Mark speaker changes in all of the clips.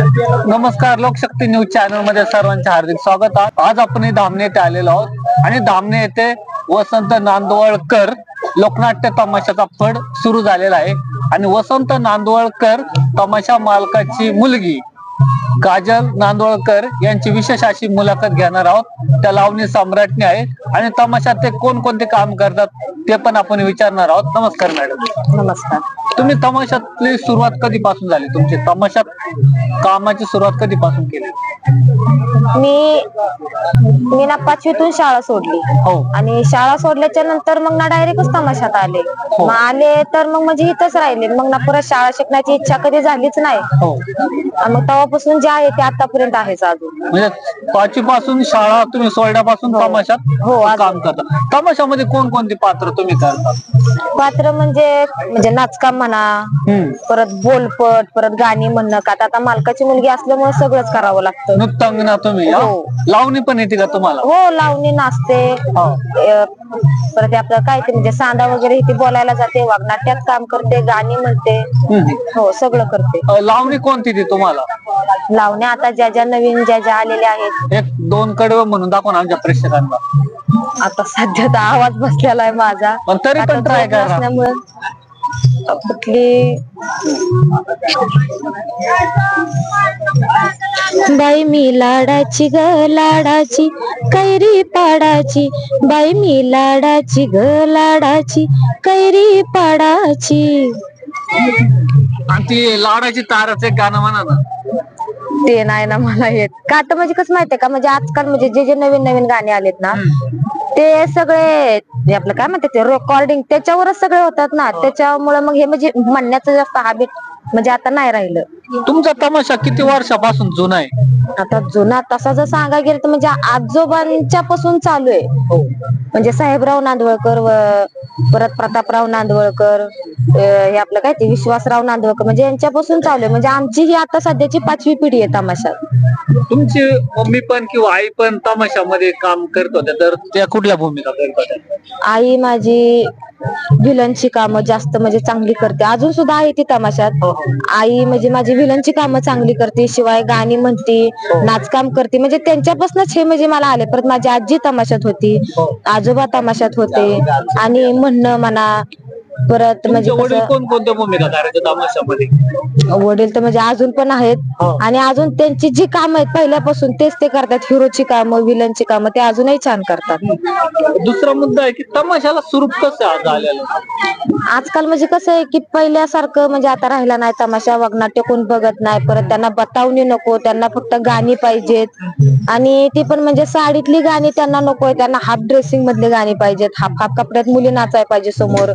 Speaker 1: नमस्कार लोकशक्ती न्यूज चॅनलमध्ये सर्वांचे हार्दिक स्वागत. आहे आज आपण धामणे येथे आलेलो आहोत. आणि धामणे येथे वसंत नांदवळकर लोकनाट्य तमाशाचा फड सुरू झालेला आहे. आणि वसंत नांदवळकर तमाशा मालकाची मुलगी काजल नांदवळकर यांची विशेष अशी मुलाखत घेणार आहोत. त्या लावणी सम्राटने आहे. आणि तमाशात ते कोणकोणते काम करतात ते पण आपण विचारणार आहोत. नमस्कार मॅडम.
Speaker 2: नमस्कार.
Speaker 1: तुम्ही तमाशातली सुरुवात कधीपासून झाली? तुमची तमाशात कामाची सुरुवात कधीपासून केली?
Speaker 2: मी मी ना पाचवीतून शाळा सोडली.
Speaker 1: हो.
Speaker 2: आणि शाळा सोडल्याच्या नंतर मग ना डायरेक्टच तमाशात आले. मग आले तर मग म्हणजे इथंच राहिले. मग ना परत शाळा शिकण्याची इच्छा कधी झालीच नाही.
Speaker 1: हो.
Speaker 2: आणि मग तेव्हापासून जे आहे ते आतापर्यंत आहेच अजून.
Speaker 1: म्हणजे पाचवी पासून शाळा तुम्ही सोडल्यापासून तमाशात
Speaker 2: हो,
Speaker 1: काम करता. तमाशामध्ये कोणकोणती पात्र तुम्ही करता?
Speaker 2: पात्र म्हणजे म्हणजे नाचकाम म्हणा
Speaker 1: हम्म.
Speaker 2: परत बोलपट परत गाणी म्हणणं का आता मालकाची मुलगी असल्यामुळे सगळंच करावं लागतं
Speaker 1: नृत्यांगना तुम्ही हा?
Speaker 2: हो.
Speaker 1: लावणी पण येते का तुम्हाला
Speaker 2: हो लावणी नाचते. अ, परत आपलं काय ते म्हणजे सांदा वगैरे इथे बोलायला जाते वागनाट्यात काम करते गाणी म्हणते
Speaker 1: हम्म.
Speaker 2: हो सगळं करते
Speaker 1: अ, लावणी कोणती ती तुम्हाला
Speaker 2: लावण्या आता ज्या ज्या नवीन ज्या ज्या आलेल्या आहेत
Speaker 1: एक दोन कडवे म्हणून दाखवा ना आमच्या प्रेक्षकांना
Speaker 2: आता सध्या तर आवाज बसलेला आहे माझा
Speaker 1: पण तरी पण
Speaker 2: आता
Speaker 1: ट्राय करा
Speaker 2: नसल्यामुळं कुठली बाई मी लाडाची ग लाडाची कैरी पाडाची. बाई मी लाडाची ग लाडाची कैरी पाडाची.
Speaker 1: आणि ती लाडाची ताराचं एक गाणं म्हणा ना.
Speaker 2: ते नाही ना मला येत. का तर म्हणजे कसं माहितीये का म्हणजे आजकाल म्हणजे जे जे नवीन नवीन गाणे आलेत ना ते सगळे जे आपलं काय म्हणतात ते रेकॉर्डिंग त्याच्यावरच सगळे होतात ना. त्याच्यामुळे मग हे म्हणजे म्हणण्याचं जास्त हॅबिट म्हणजे आता नाही राहिलं.
Speaker 1: तुमचा तमाशा किती वर्षापासून जुना आहे?
Speaker 2: आता जुना तसा जर सांगायला गेलं तर म्हणजे आजोबांच्या पासून चालू आहे.
Speaker 1: हो.
Speaker 2: म्हणजे साहेबराव नांदवळकर व परत प्रतापराव नांदवळकर अं, हे आपलं काय ते विश्वासराव नांदवळकर म्हणजे यांच्यापासून चालू आहे. म्हणजे आमची ही आता सध्याची पाचवी पिढी आहे तमाशात
Speaker 1: तुमची मम्मी पण किंवा आई पण तमाशामध्ये काम करत होत्या तर त्या कुठल्या भूमिका करत होत्या?
Speaker 2: आई माझी विलनची कामं जास्त म्हणजे चांगली करते. अजून सुद्धा आहे ती तमाशात. आई म्हणजे माझी विलनची कामं चांगली करते शिवाय गाणी म्हणते नाचकाम करते. म्हणजे त्यांच्यापासूनच हे म्हणजे मला आले परत माझी आजी तमाशात होती आजोबा तमाशात होते आणि म्हणणं म्हणा परत म्हणजे
Speaker 1: तुमचे वडील
Speaker 2: कसं
Speaker 1: कोण कोणत्या भूमिका करायचे तमाशामध्ये?
Speaker 2: वडील तर म्हणजे अजून पण आहेत. आणि अजून त्यांची जी कामं आहेत पहिल्यापासून तेच ते करतात. हिरोची कामं विलनची कामं ते अजूनही छान करतात.
Speaker 1: दुसरा मुद्दा आहे की तमाशाला स्वरूप कसं आज आलेलं
Speaker 2: आजकाल म्हणजे कसं आहे की पहिल्यासारखं म्हणजे आता राहिला नाही तमाशा वगनाट्य कोण बघत नाही. परत त्यांना बतावणी नको त्यांना फक्त गाणी पाहिजेत. आणि ती पण म्हणजे साडीतली गाणी त्यांना नको त्यांना हाफ ड्रेसिंग मधली गाणी पाहिजेत. हाफ हाफ कपड्यात मुली नाचाय पाहिजे समोर.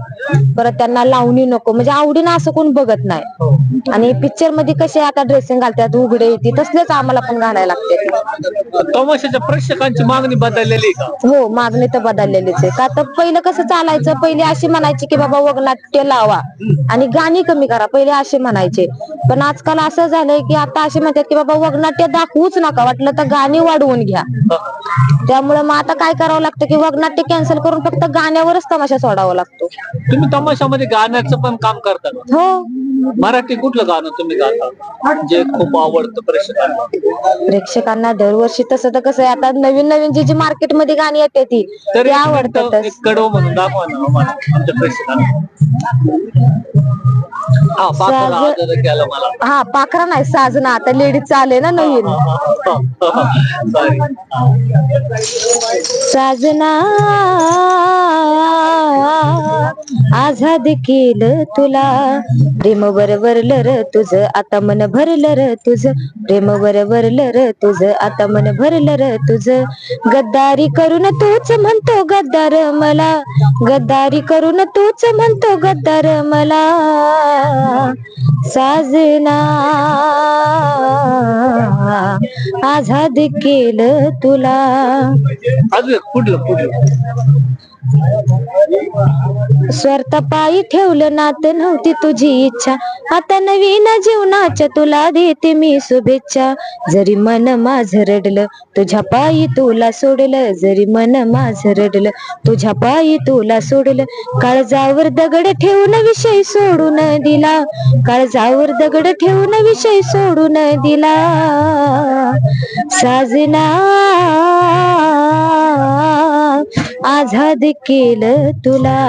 Speaker 2: परत त्यांना लावणी नको. म्हणजे आवडीनं असं कोण बघत नाही. आणि पिक्चरमध्ये कसे आता ड्रेसिंग घालतात उघडे येते तसलेच आम्हाला पण घालायला लागते.
Speaker 1: तमाशाच्या प्रेक्षकांची मागणी बदललेली आहे का?
Speaker 2: हो मागणी तर बदललेलीच आहे. का तर पहिलं कसं चालायचं पहिले अशी म्हणायची की बाबा वगनाट्य लावा. आणि गाणी कमी करा पहिले असे म्हणायचे. पण आजकाल असं झालंय की आता असे म्हणतात की बाबा वगनाट्य दाखवूच नका वाटलं तर गाणी वाढवून घ्या. त्यामुळे मग आता काय करावं लागतं की वगनाट्य कॅन्सल करून फक्त गाण्यावरच तमाशा सोडावा लागतो.
Speaker 1: तुम्ही तमाशामध्ये गाण्याचं पण काम करता का?
Speaker 2: हो
Speaker 1: मराठी कुठलं गाणं तुम्ही गाता जे खूप आवडतं प्रेक्षकांना
Speaker 2: प्रेक्षकांना दरवर्षी तसं तर कसं आहे आता नवीन नवीन जी जी मार्केटमध्ये गाणी येते ती
Speaker 1: तर
Speaker 2: ती
Speaker 1: एक मिनिटं,
Speaker 2: आवडतातच
Speaker 1: एक कडव म्हणून दाखवा ना आम्हाला आमच्या प्रेक्षकांना हा पात्र
Speaker 2: साजं-
Speaker 1: आदर केलं मला
Speaker 2: हा पाखरा नाही साजना आता लेडीज आले ना नवीन
Speaker 1: सॉरी
Speaker 2: साजना आझाद केलं तुला. प्रेम वरलं र तुझ आता मन भरलं र तुझ. प्रेम वरलं र तुझ आता मन भरलं र तुझ. गद्दारी करून तूच म्हणतो गद्दार मला. गद्दारी करून तूच म्हणतो गद्दार मला. साजना. आझाद केलं तुला.
Speaker 1: कुठलं कुठलं?
Speaker 2: स्वार्थपायी ठेवलं नात नव्हती तुझी इच्छा. आता नवीन जीवनाच्या तुला देते मी शुभेच्छा. जरी मन माझ रडलं तुझ्या पायी तुला सोडलं. जरी मन माझ रडलं तुझ्या पायी तुला सोडलं. काळजावर दगड ठेवून विषय सोडून दिला. काळजावर दगड ठेवून विषय सोडून दिला. साजना. आझाद केलं तुला.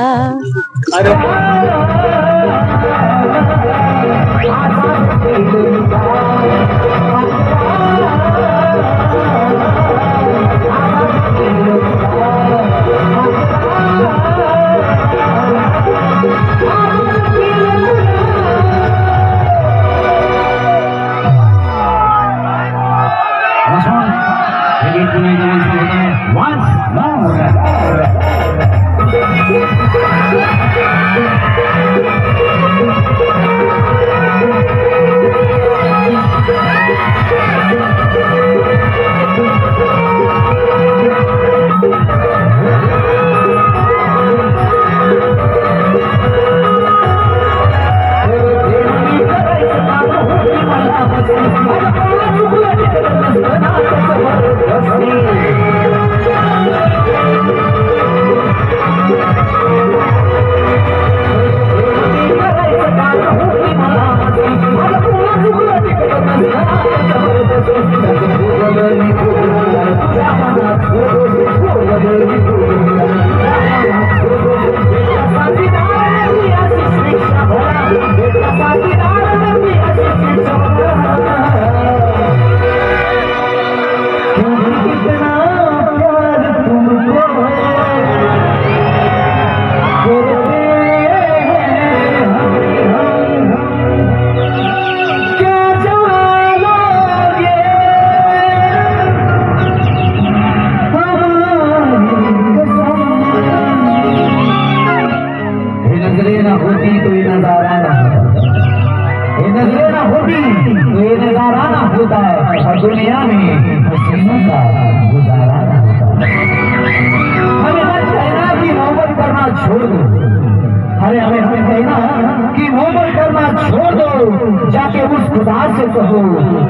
Speaker 3: छोड़। दो जाके उस खुदा से कहो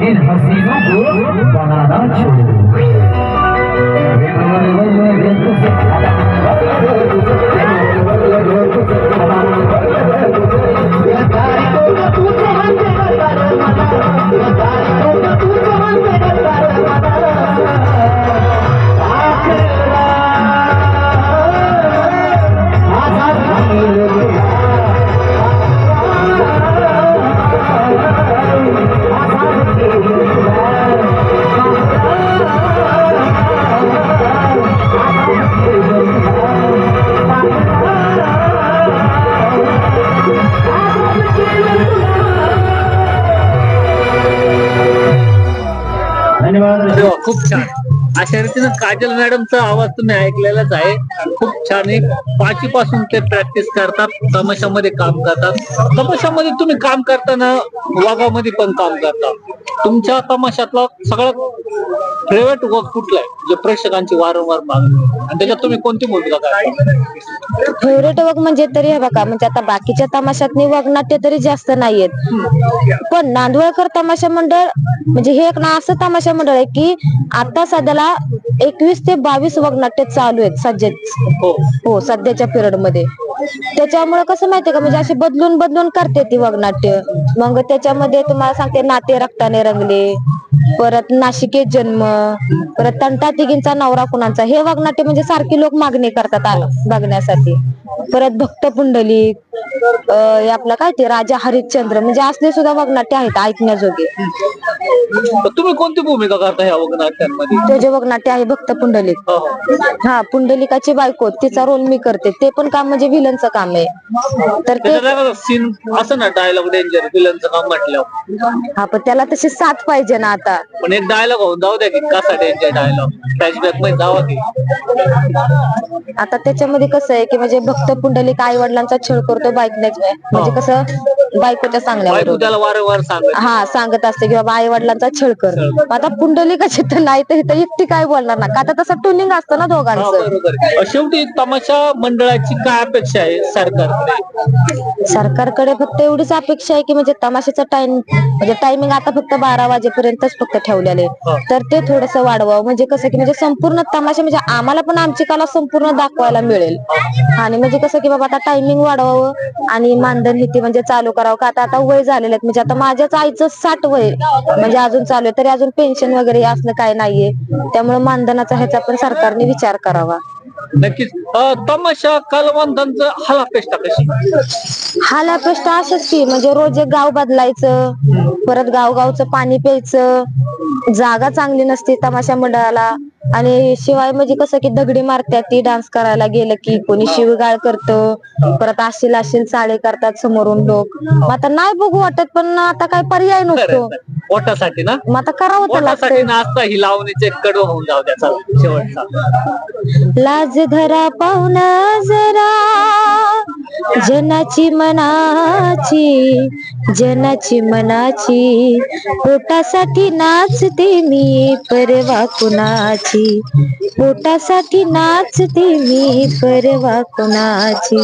Speaker 3: इन हसीनों को बनाना छोड़।
Speaker 1: खूप छान. अशा रीतीनं काजल मॅडमचा आवाज तुम्ही ऐकलेलाच आहे. खूप छान एक पाचवी पासून ते प्रॅक्टिस करतात तमाशामध्ये काम करतात. तमाशामध्ये तुम्ही काम करताना वाघामध्ये पण काम करता. तुमच्या तमाशातला सगळ्यात फेवरेट वर्क कुठला आहे? जे प्रेक्षकांची वारंवार मागणी आणि त्याच्यात तुम्ही कोणती भूमिका करता
Speaker 2: फेवरेट वर्क म्हणजे तरी हे बघा म्हणजे आता बाकीच्या तमाशात वगनाट्य तरी जास्त नाहीयेत. पण नांदवळकर तमाशा मंडळ म्हणजे हे एक ना असं तमाशा मंडळ आहे की आता सध्याला एकवीस ते बावीस वगनाट्य चालू आहेत सध्या
Speaker 1: हो.
Speaker 2: हो सध्याच्या पिरियडमध्ये. त्याच्यामुळे कसं माहितीये का म्हणजे असे बदलून बदलून करते ती वगनाट्य. मग त्याच्यामध्ये तुम्हाला सांगते नाते रक्ताने रंगले परत नाशिके जन्म परत तंटा तिघींचा नवरा कुणाचा. हे वगनाट्य म्हणजे सारखी लोक मागणी करतात आ- बघण्यासाठी. परत भक्त पुंडलिक अं, हे आपलं काय ते राजा हरिश्चंद्र म्हणजे असले सुद्धा वगनाट्य आहेत ऐकण्याजोगे.
Speaker 1: तुम्ही कोणती भूमिका करता ह्या वगनाट्यांमध्ये
Speaker 2: ते जे वगनाट्य आहे भक्त पुंडलिक.
Speaker 1: हो, हो.
Speaker 2: हा पुंडलिकाची बायको तिचा रोल मी करते. ते पण काम म्हणजे विलनचं काम आहे. तर ते
Speaker 1: त्याच्यात सीन असं ना डायलॉग डेंजर विलनचं काम म्हटलं
Speaker 2: हा पण त्याला तशी साथ पाहिजे ना आता.
Speaker 1: पण एक डायलॉग होऊन जाऊ द्या की कसा डेंजर डायलॉग फ्लॅशबॅकमध्ये जावा की.
Speaker 2: आता त्याच्यामध्ये कसं आहे की म्हणजे भक्त पुंडलिक आई वडिलांचा छळ करतो बायकण्याच म्हणजे कसं बायकोच्या
Speaker 1: बायको
Speaker 2: सांगण्यावर
Speaker 1: त्याला वारंवार सांगत
Speaker 2: हा सांगत असते की बाबा आई वडिलांचा छळ कर. मग आता पुंडलिकाची तर नाही तर इथं एकटी काय बोलणार ना का तर तसं ट्युनिंग असतं ना
Speaker 1: हा,
Speaker 2: दोघांचं
Speaker 1: बरोबर शेवटी तमाशा मंडळाची काय अपेक्षा आहे सरकारकडे?
Speaker 2: सरकारकडे फक्त एवढीच अपेक्षा आहे की म्हणजे तमाशाचा टाइम म्हणजे टायमिंग आता फक्त बारा वाजेपर्यंतच फक्त ठेवलेले
Speaker 1: हा.
Speaker 2: तर ते थोडस वाढवावं. म्हणजे कसं की म्हणजे संपूर्ण तमाशा म्हणजे आम्हाला पण आमची कला संपूर्ण दाखवायला मिळेल. आणि म्हणजे कसं की बाबा आता टायमिंग वाढवावं आणि मानधन नीती म्हणजे चालू करावं का? आता आता वय झालेलं आहे म्हणजे आता माझ्याच आईचं साठ वय म्हणजे अजून चालू आहे. तरी अजून पेन्शन वगैरे असलं काय नाहीये. त्यामुळे मानधनाचा ह्याचा पण सरकारने विचार करावा.
Speaker 1: नक्कीच. तमाशा कलावंतांचं हलापेष्टा कशी?
Speaker 2: हाला प्रश्न असंच की म्हणजे रोज एक गाव बदलायचं परत गावगावचं पाणी प्यायचं जागा चांगली नसते तमाशा मंडळाला. आणि शिवाय म्हणजे कसं की दगडी मारतात ती डान्स करायला गेलं की कोणी शिवगाळ करतं परत आशील आशील चाळे करतात समोरून लोक. मग आता नाही बघू वाटत पण आता काय पर्याय नसतो.
Speaker 1: पोटासाठी ना?
Speaker 2: मग आता करावं तर
Speaker 1: पोटासाठी
Speaker 2: लागतंय.
Speaker 1: नाचता ही लावणीचे कडवं होऊन जाऊ त्याचा शेवटचा.
Speaker 2: लाज धरा पाहुण जरा. जनाची मनाची जनाची मनाची. पोटासाठी नाचते मी परवा कुणाची? पोटासाठी नाचते मी परवा कुणाची?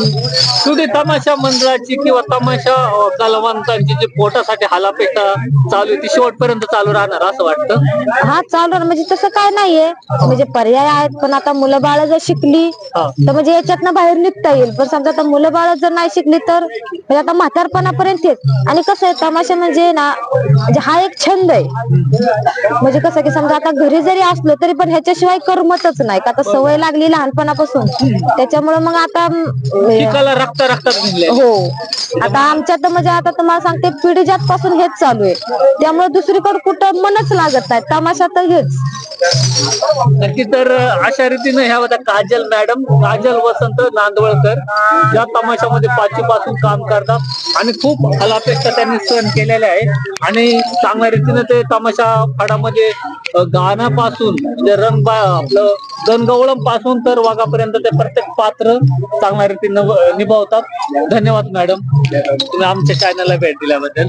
Speaker 1: शेवटी तमाशा मंडळाची किंवा तमाशा अ, कलावंतांची जी पोटासाठी हलापेष्टा चालू आहे ती शेवटपर्यंत चालू राहणार असं वाटतं
Speaker 2: हा चालू आहे. म्हणजे तसं काय नाहीये म्हणजे पर्याय आहेत पण आता मुलं बाळ जर शिकली
Speaker 1: हा.
Speaker 2: तर म्हणजे याच्यातनं बाहेर निघता येईल पण समजा आता मुलं बाळ जर नाही शिकली तर म्हणजे आता म्हातारपणापर्यंत येत आणि कसं आहे तमाशा म्हणजे ना म्हणजे हा एक छंद आहे. म्हणजे कसं की समजा आता घरी जरी असलो तरी पण ह्याच्याशिवाय करमतच नाही. का आता सवय लागली लहानपणापासून. त्याच्यामुळे मग आता
Speaker 1: रक्ता रक्तात भिनले
Speaker 2: हो. आता आमच्या तर म्हणजे आता तुम्हाला सांगते पिढी जात पासून हेच चालू आहे. त्यामुळे दुसरीकडे कुठं मनच लागत नाही. तमाशा तर हेच.
Speaker 1: नक्की तर अशा रीतीने ह्या होत्या काजल मॅडम काजल वसंत नांदवळकर या तमाशामध्ये पाचवी पासून काम करतात. आणि खूप हलापेक्षा त्यांनी सहन केलेल्या आहे आणि चांगल्या रीतीने ते तमाशा फडामध्ये गाण्यापासून म्हणजे रंग आपलं गणगवळमपासून तर वाघापर्यंत ते प्रत्येक पात्र चांगल्या रीतीने निभावतात. धन्यवाद मॅडम. तुम्ही आमच्या चॅनलला भेट दिल्याबद्दल.